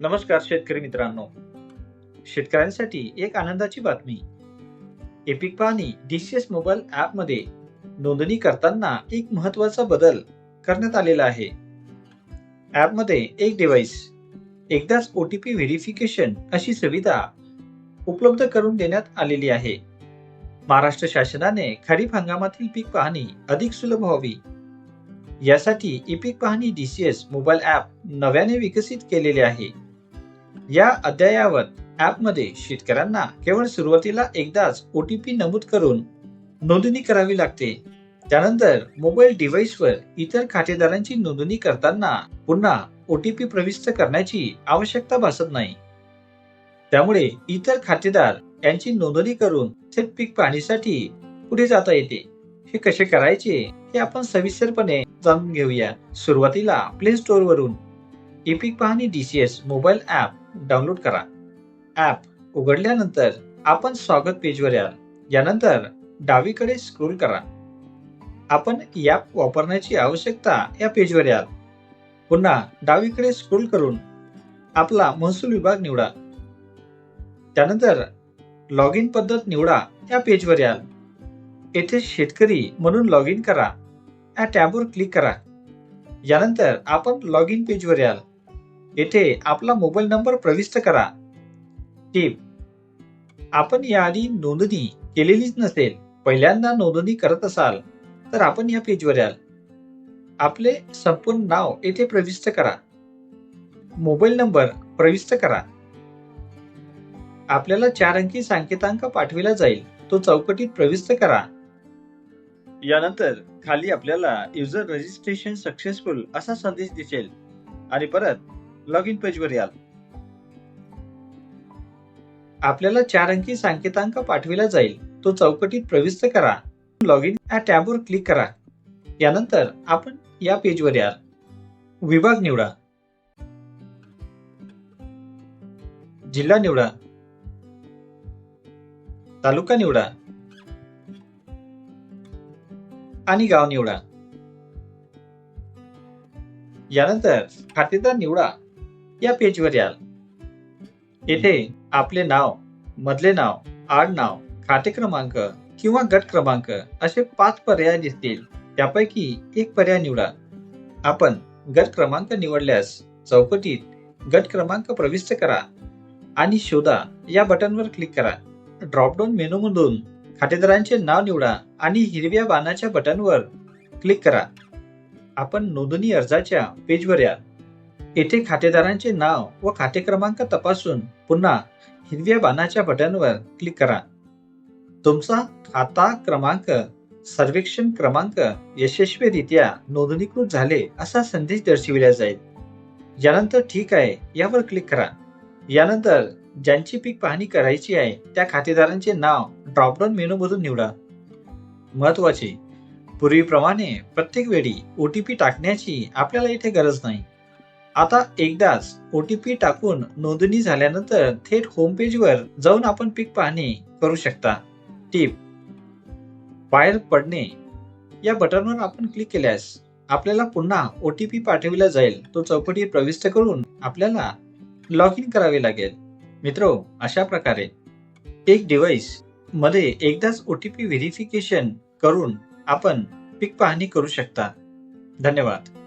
नमस्कार शेतकरी मित्रांनो. शेतकऱ्यांसाठी एक आनंदाची बातमी. एपिक पाहणी डीसीएस मोबाईल ॲपमध्ये नोंदणी करताना एक महत्त्वाचा बदल करण्यात आलेला आहे. ॲपमध्ये एक डिव्हाइस एकदाच ओ टी पी व्हेरिफिकेशन अशी सुविधा उपलब्ध करून देण्यात आलेली आहे. महाराष्ट्र शासनाने खरीप हंगामातील पीक पाहणी अधिक सुलभ व्हावी. यासाठी ई पीक पाहणी डीसीएस मोबाईल ॲप नव्याने विकसित केलेले आहे. या अद्ययावत ॲपमध्ये शेतकऱ्यांना केवळ सुरुवातीला एकदाच ओ टी पी नमूद करून नोंदणी करावी लागते. त्यानंतर मोबाईल डिव्हाइसवर इतर खातेदारांची नोंदणी करताना पुन्हा ओ टी पी प्रविष्ट करण्याची आवश्यकता भासत नाही. त्यामुळे इतर खातेदार यांची नोंदणी करून थेट पीक पाहणीसाठी पुढे जाता येते. हे कसे करायचे हे आपण सविस्तरपणे जाणून घेऊया. सुरुवातीला प्ले स्टोअर वरून. पीक पाहणी डीसीएस मोबाईल ॲप डाउनलोड करा. ॲप उघडल्यानंतर आपण स्वागत पेजवर याल यानंतर डावीकडे स्क्रोल करा. आपण ॲप वापरण्याची आवश्यकता या पेजवर याल. पुन्हा डावीकडे स्क्रोल करून आपला महसूल विभाग निवडा. त्यानंतर लॉग इन पद्धत निवडा या पेजवर याल. येथे शेतकरी म्हणून लॉग इन करा. या टॅबवर क्लिक करा. यानंतर आपण लॉग इन पेजवर याल. येथे आपला मोबाईल नंबर प्रविष्ट करा. टिप. आपण याआधी नोंदणी केलेलीच नसेल पहिल्यांदा नोंदणी करत असाल तर आपण या पेजवर याल. आपले संपूर्ण नाव येथे प्रविष्ट करा. मोबाईल नंबर प्रविष्ट करा. आपल्याला चार अंकी सांकेतांक पाठविला जाईल तो चौकटीत प्रविष्ट करा. यानंतर खाली आपल्याला युजर रजिस्ट्रेशन सक्सेसफुल असा संदेश दिसेल. आणि परत लॉग इन पेजवर याल आपल्याला चार अंकी सांकेतांक पाठविला जाईल. तो चौकटीत प्रविष्ट करा. लॉग इन या टॅबवर क्लिक करा. यानंतर आपण या पेजवर याल विभाग निवडा. जिल्हा निवडा. तालुका निवडा. आणि गाव निवडा. यानंतर खातेदार निवडा. या पेजवर याल. येथे आपले नाव मधले नाव आड नाव खाते क्रमांक किंवा गट क्रमांक असे पाच पर्याय दिसतील. त्यापैकी एक पर्याय निवडा. आपण गट क्रमांक निवडल्यास चौकटीत गट क्रमांक प्रविष्ट करा आणि शोधा. या बटनवर क्लिक करा. ड्रॉपडाऊन मेनूमधून खातेदारांचे नाव निवडा आणि हिरव्या बाणाच्या बटनवर क्लिक करा. आपण नोंदणी अर्जाच्या पेजवर या येथे खातेदारांचे नाव व खाते क्रमांक तपासून पुन्हा हिरव्या बाणाच्या बटनवर क्लिक करा. तुमचा खाता क्रमांक सर्वेक्षण क्रमांक यशस्वीरित्या नोंदणीकृत झाले असा संदेश दर्शविला जाईल. यानंतर ठीक आहे यावर क्लिक करा. यानंतर ज्यांची पीक पाहणी करायची आहे त्या खातेदारांचे नाव ड्रॉपडाऊन मेनूमधून निवडा. महत्त्वाचे पूर्वीप्रमाणे प्रत्येक वेळी ओ टी पी टाकण्याची आपल्याला इथे गरज नाही. आता एकदाच ओटीपी टाकून नोंदणी झाल्यानंतर थेट होमपेजवर जाऊन आपण पीक पाहणी करू शकता. टीप बाहेर पडणे. या बटनवर आपण क्लिक केल्यास आपल्याला पुन्हा ओटीपी पाठविला जाईल. तो चौकटीत प्रविष्ट करून आपल्याला लॉग इन करावे लागेल. मित्रो अशा प्रकारे. एक डिव्हाइसमध्ये एकदाच ओटीपी व्हेरिफिकेशन करून आपण पीक पाहणी करू शकता. धन्यवाद.